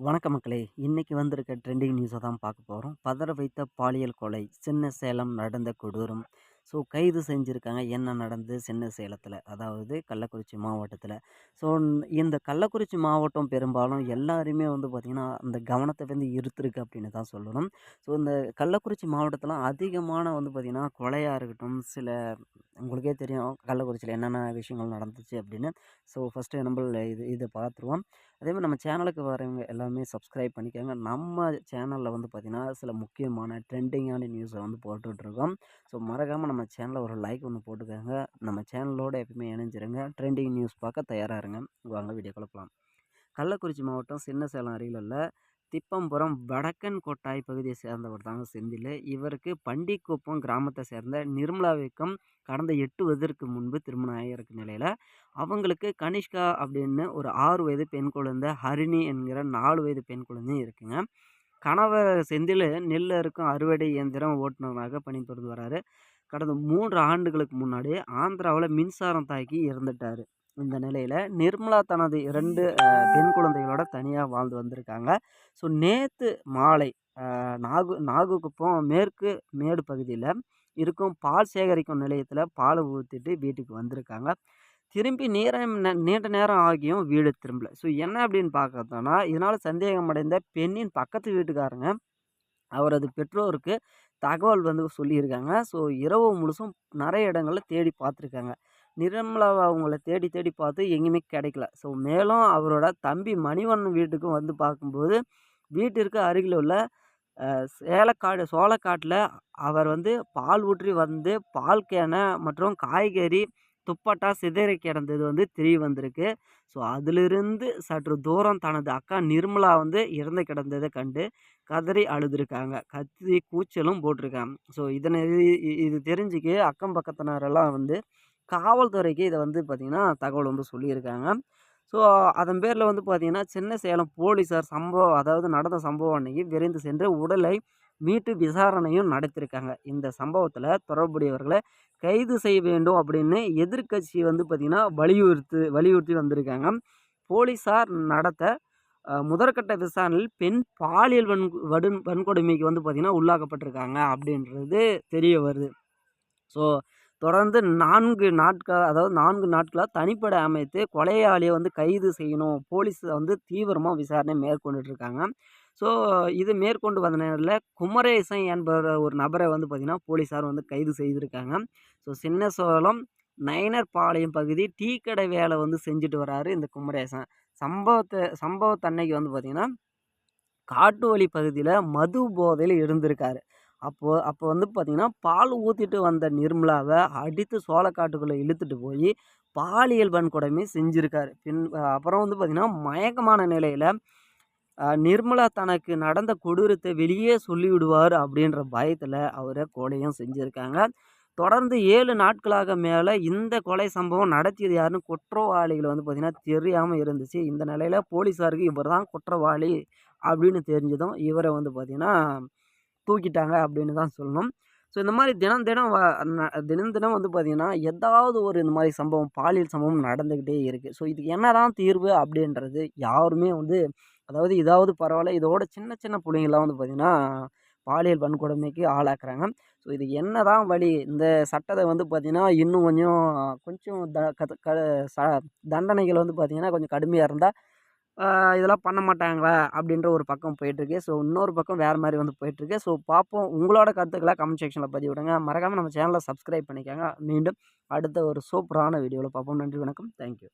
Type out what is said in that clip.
வணக்க மக்களே. இன்றைக்கி வந்திருக்க ட்ரெண்டிங் நியூஸை தான் பார்க்க போகிறோம் பதற வைத்த பாலியல் கொலை சின்ன சேலம் நடந்த கொடூரம். ஸோ கைது செஞ்சுருக்காங்க. என்ன நடந்து சின்ன சேலத்தில் அதாவது கள்ளக்குறிச்சி மாவட்டத்தில். ஸோ இந்த கள்ளக்குறிச்சி மாவட்டம் பெரும்பாலும் எல்லாருமே வந்து பார்த்திங்கன்னா அந்த கவனத்தை வந்து இருத்திருக்கு அப்படின்னு தான் சொல்லணும். ஸோ இந்த கள்ளக்குறிச்சி மாவட்டத்தில் அதிகமான வந்து பார்த்திங்கன்னா கொலையாக இருக்கட்டும் சில உங்களுக்கே தெரியும் கள்ளக்குறிச்சியில் என்னென்ன விஷயங்கள் நடந்துச்சு அப்படின்னு. ஸோ ஃபஸ்ட்டு நம்ம இது இதை பார்த்துருவோம். அதே மாதிரி நம்ம சேனலுக்கு வரவங்க எல்லாமே சப்ஸ்கிரைப் பண்ணிக்கோங்க. நம்ம சேனலில் வந்து பார்த்திங்கன்னா சில முக்கியமான ட்ரெண்டிங்கான நியூஸை வந்து போட்டுட்ருக்கோம். ஸோ மறக்காமல் நம்ம சேனலில் ஒரு லைக் ஒன்று போட்டுக்கோங்க. நம்ம சேனலோடு எப்பயுமே இணைஞ்சிருங்க. ட்ரெண்டிங் நியூஸ் பார்க்க தயாராக இருங்க. வாங்க வீடியோ குழப்பலாம் கள்ளக்குறிச்சி மாவட்டம் சின்ன சேலம் அருகில் உள்ள திப்பம்புரம் வடக்கன் கோட்டாய் பகுதியை சேர்ந்தவர் தாங்க செந்தில். இவருக்கு பண்டிக்குப்பம் கிராமத்தை சேர்ந்த நிர்மலாவிற்கும் கடந்த எட்டு வயதிற்கு முன்பு திருமணம் ஆகியிருக்க நிலையில் அவங்களுக்கு கனிஷ்கா அப்படின்னு ஒரு ஆறு வயது பெண் குழந்தை ஹரிணி என்கிற நாலு வயது பெண் குழந்தையும் இருக்குங்க. கணவர் செந்தில் நெல் இருக்கும் அறுவடை இயந்திரம் ஓட்டுநராக பணிபுரிந்து வராரு. கடந்த மூன்று ஆண்டுகளுக்கு முன்னாடி ஆந்திராவில் மின்சாரம் தாக்கி இறந்துட்டார். இந்த நிலையில் நிர்மலா தனது இரண்டு பெண் குழந்தைகளோட தனியாக வாழ்ந்து வந்திருக்காங்க. ஸோ நேற்று மாலை நாகு நாகுக்குப்பம் மேற்கு மேடு பகுதியில் இருக்கும் பால் சேகரிக்கும் நிலையத்தில் பாலை ஊற்றிட்டு வீட்டுக்கு வந்திருக்காங்க. திரும்பி நேரம் நீண்ட நேரம் ஆகியும் வீடு திரும்பல. ஸோ என்ன அப்படின்னு பார்க்கறதுனா இதனால் சந்தேகம் அடைந்த பெண்ணின் பக்கத்து வீட்டுக்காரங்க அவரது பெற்றோருக்கு தகவல் வந்து சொல்லியிருக்காங்க. ஸோ இரவு முழுசும் நிறைய இடங்களில் தேடி பார்த்துருக்காங்க. நிர்மலாவை அவங்கள தேடி தேடி பார்த்து எங்கேயுமே கிடைக்கல. ஸோ மேலும் அவரோட தம்பி மணிவண்ணன் வீட்டுக்கும் வந்து பார்க்கும்போது வீட்டிற்கு அருகில் உள்ள சேலக்காடு சோளக்காட்டில் அவர் வந்து பால் ஊற்றி வந்து பால் கேனை மற்றும் காய்கறி துப்பட்டா சிதறி கிடந்தது வந்து தெரிய வந்திருக்கு. ஸோ அதிலிருந்து சற்று தூரம் தனது அக்கா நிர்மலா வந்து இறந்து கிடந்ததை கண்டு கதறி அழுதுருக்காங்க. கத்தி கூச்சலும் போட்டிருக்காங்க. ஸோ இதனை இது தெரிஞ்சுக்கி அக்கம் பக்கத்தினரெல்லாம் வந்து காவல்துறைக்கு இதை வந்து பார்த்திங்கன்னா தகவல் வந்து சொல்லியிருக்காங்க. ஸோ அதன் பேரில் வந்து பார்த்திங்கன்னா சின்ன சேலம் போலீஸார் சம்பவம் அதாவது நடந்த சம்பவம் அன்னைக்கு விரைந்து சென்று உடலை மீட்டு விசாரணையும் நடத்தியிருக்காங்க இந்த சம்பவத்தில் தொடர்புடையவர்களை கைது செய்ய வேண்டும் அப்படின்னு எதிர்கட்சி வந்து பார்த்திங்கன்னா வலியுறுத்து வலியுறுத்தி வந்திருக்காங்க. போலீஸார் நடத்த முதற்கட்ட விசாரணையில் பெண் பாலியல் வன் வடு வன்கொடுமைக்கு வந்து பார்த்திங்கன்னா உள்ளாக்கப்பட்டிருக்காங்க அப்படின்றது தெரிய வருது. ஸோ தொடர்ந்து நான்கு நாட்கள் அதாவது நான்கு நாட்களாக தனிப்படை அமைத்து கொலையாளியை வந்து கைது செய்யணும். போலீஸ் வந்து தீவிரமாக விசாரணை மேற்கொண்டுட்டு இருக்காங்க ஸோ இது மேற்கொண்டு வந்த நேரில் குமரேசன் என்பவர் ஒரு நபரை வந்து பார்த்திங்கன்னா போலீஸார் வந்து கைது செய்திருக்காங்க. ஸோ சின்ன சோளம் நயனர் பாளையம் பகுதி டீ கடை வேலை வந்து செஞ்சுட்டு வராரு இந்த குமரேசன். சம்பவத்தை சம்பவத்தன்னைக்கு வந்து பார்த்திங்கன்னா காட்டு வழி பகுதியில் மது போதையில் இருந்திருக்காரு. அப்போது அப்போ வந்து பார்த்திங்கன்னா பால் ஊற்றிட்டு வந்த நிர்மலாவை அடித்து சோளக்காட்டுக்குள்ளே இழுத்துட்டு போய் பாலியல் வன்கொடுமை செஞ்சுருக்காரு. பின் அப்புறம் வந்து பார்த்திங்கன்னா மயக்கமான நிலையில் நிர்மலா தனக்கு நடந்த கொடூரத்தை வெளியே சொல்லிவிடுவார் அப்படின்ற பயத்தில் அவரை கொலையும் செஞ்சுருக்காங்க. தொடர்ந்து ஏழு நாட்களாக மேலே இந்த கொலை சம்பவம் நடத்தியது யாருன்னு குற்றவாளிகள் வந்து பார்த்திங்கன்னா தெரியாமல் இருந்துச்சு. இந்த நிலையில் போலீஸாருக்கு இவர் தான் குற்றவாளி அப்படின்னு தெரிஞ்சதும் இவரை வந்து பார்த்திங்கன்னா தூக்கிட்டாங்க அப்படின்னு தான் சொல்லணும். ஸோ இந்த மாதிரி தினம் தினம் தினம் தினம் வந்து பார்த்திங்கன்னா ஏதாவது ஒரு இந்த மாதிரி சம்பவம் பாலியல் சம்பவம் நடந்துக்கிட்டே இருக்குது ஸோ இதுக்கு என்ன தான் தீர்வு அப்படின்றது யாருமே வந்து அதாவது இதாவது பரவாயில்ல இதோட சின்ன சின்ன பிள்ளைங்கள்லாம் வந்து பார்த்திங்கன்னா பாலியல் வன்கொடுமைக்கு ஆளாக்குறாங்க. ஸோ இது என்ன தான் வழி இந்த சட்டத்தை வந்து பார்த்திங்கன்னா இன்னும் கொஞ்சம் கொஞ்சம் த க தண்டனைகள் வந்து பார்த்திங்கன்னா கொஞ்சம் கடுமையாக இருந்தால் இதெல்லாம் பண்ண மாட்டாங்களா? அப்படின்ற ஒரு பக்கம் போயிட்டுருக்கு. ஸோ இன்னொரு பக்கம் வேறு மாதிரி வந்து போயிட்டுருக்கு. ஸோ பார்ப்போம் உங்களோட கருத்துக்களை கமெண்ட் செக்ஷனில் பதிவு விடுங்க மறக்காமல் நம்ம சேனலை சப்ஸ்கிரைப் பண்ணிக்கோங்க. மீண்டும் அடுத்த ஒரு சூப்பரான வீடியோவில் பார்ப்போம் நன்றி வணக்கம். தேங்க்யூ.